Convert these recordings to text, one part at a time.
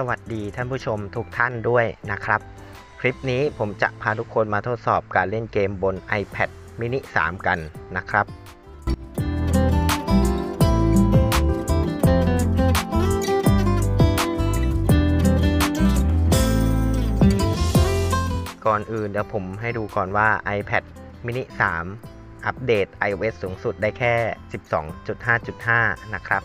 สวัสดีท่านผู้ชมทุกท่านด้วยนะครับ คลิปนี้ผมจะพาทุกคนมาทดสอบการเล่นเกมบน iPad mini 3 กันนะครับก่อนอื่นเดี๋ยวผมให้ดูก่อนว่า iPad mini 3 อัปเดต iOS สูงสุดได้แค่ 12.5.5 นะครับ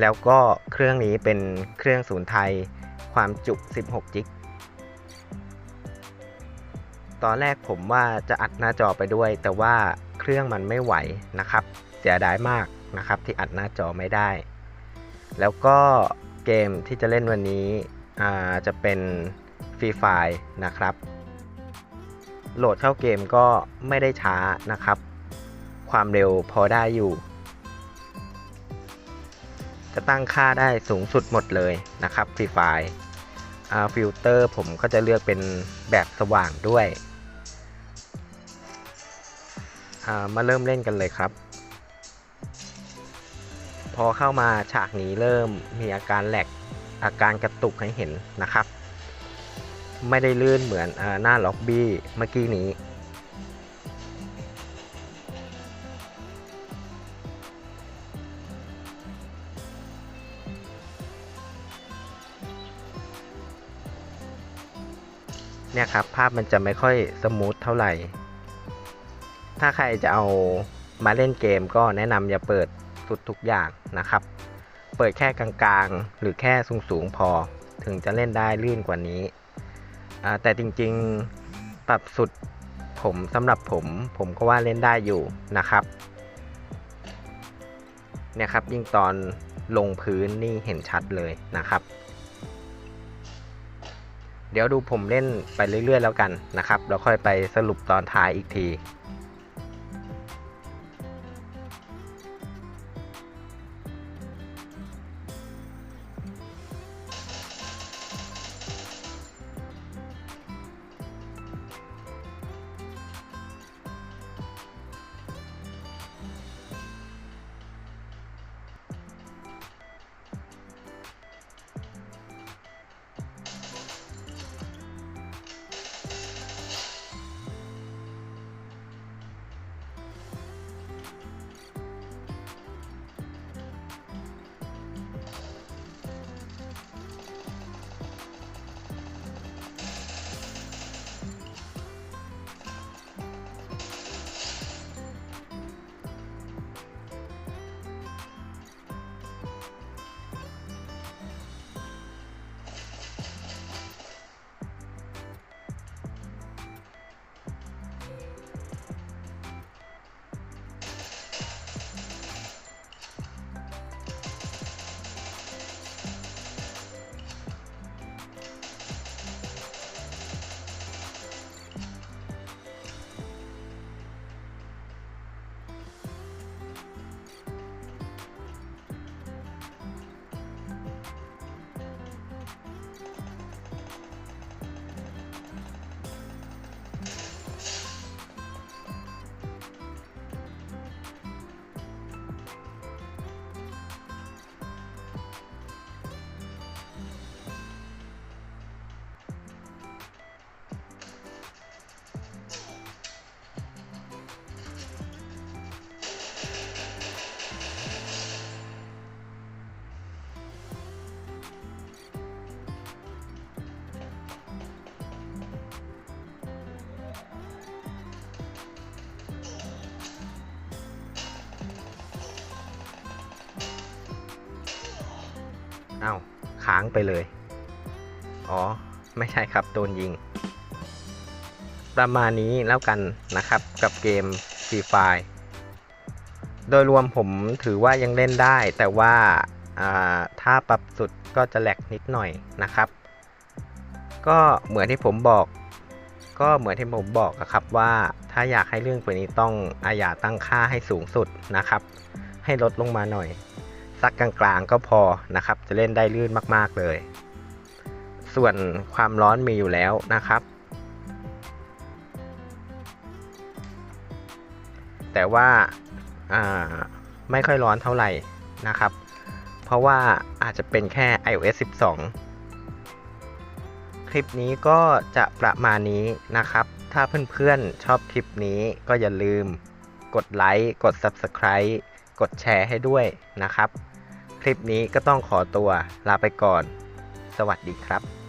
แล้วก็เครื่องนี้เป็นเครื่องศูนย์ไทยความจุ16จิกตอนแรกผมว่าจะอัดหน้าจอไปด้วย แต่ว่าเครื่องมันไม่ไหวนะครับเสียดายมากนะครับที่อัดหน้าจอไม่ได้ แล้วก็เกมที่จะเล่นวันนี้จะเป็นฟรีไฟนะครับ โหลดเข้าเกมก็ไม่ได้ช้านะครับ ความเร็วพอได้อยู่ จะตั้งค่าได้สูงสุดหมดเลยนะครับฟรีไฟฟิลเตอร์ผมก็จะเลือกเป็นแบบสว่างด้วย มาเริ่มเล่นกันเลยครับ พอเข้ามาฉากนี้เริ่มมีอาการแหลกอาการกระตุกให้เห็นนะครับ ไม่ได้ลื่นเหมือนอหน้าล็อบบี้เมื่อกี้นี้ เนี่ยครับภาพมันจะไม่ค่อยสมูทเท่าไหร่ ถ้าใครจะเอามาเล่นเกมก็แนะนำอย่าเปิดสุดทุกอย่างนะครับ เปิดแค่กลางๆ หรือแค่สูงๆพอถึงจะเล่นได้ลื่นกว่านี้แต่จริงๆปรับสุดผมสำหรับผมผมก็ว่าเล่นได้อยู่นะครับ เนี่ยครับยิ่งตอนลงพื้นนี่เห็นชัดเลยนะครับ เดี๋ยวดูผมเล่นไปเรื่อยๆแล้วกันนะครับแล้วค่อยไปสรุปตอนท้ายอีกที อ้าค้างไปเลย อ๋อ ไม่ใช่ครับ โดนยิง ประมาณนี้แล้วกันนะครับกับเกมฟรีไฟโดยรวมผมถือว่ายังเล่นได้ แต่ว่าถ้าปรับสุดก็จะแหลกนิดหน่อยนะครับ ก็เหมือนที่ผมบอก ก็เหมือนที่ผมบอกครับว่าถ้าอยากให้เรื่องกว่นี้ต้องอาญาตั้งค่าให้สูงสุดนะครับ ให้ลดลงมาหน่อย สักกลางๆก็พอนะครับ จะเล่นได้ลื่นมากๆเลย ส่วนความร้อนมีอยู่แล้วนะครับ แต่ว่าาไม่ค่อยร้อนเท่าไหร่นะครับ เพราะว่าอาจจะเป็นแค่ iOS 12 คลิปนี้ก็จะประมาณนี้นะครับ ถ้าเพื่อนๆชอบคลิปนี้ก็อย่าลืมกดไลค์ กด Subscribe กดแชร์ให้ด้วยนะครับ คลิปนี้ก็ต้องขอตัวลาไปก่อน สวัสดีครับ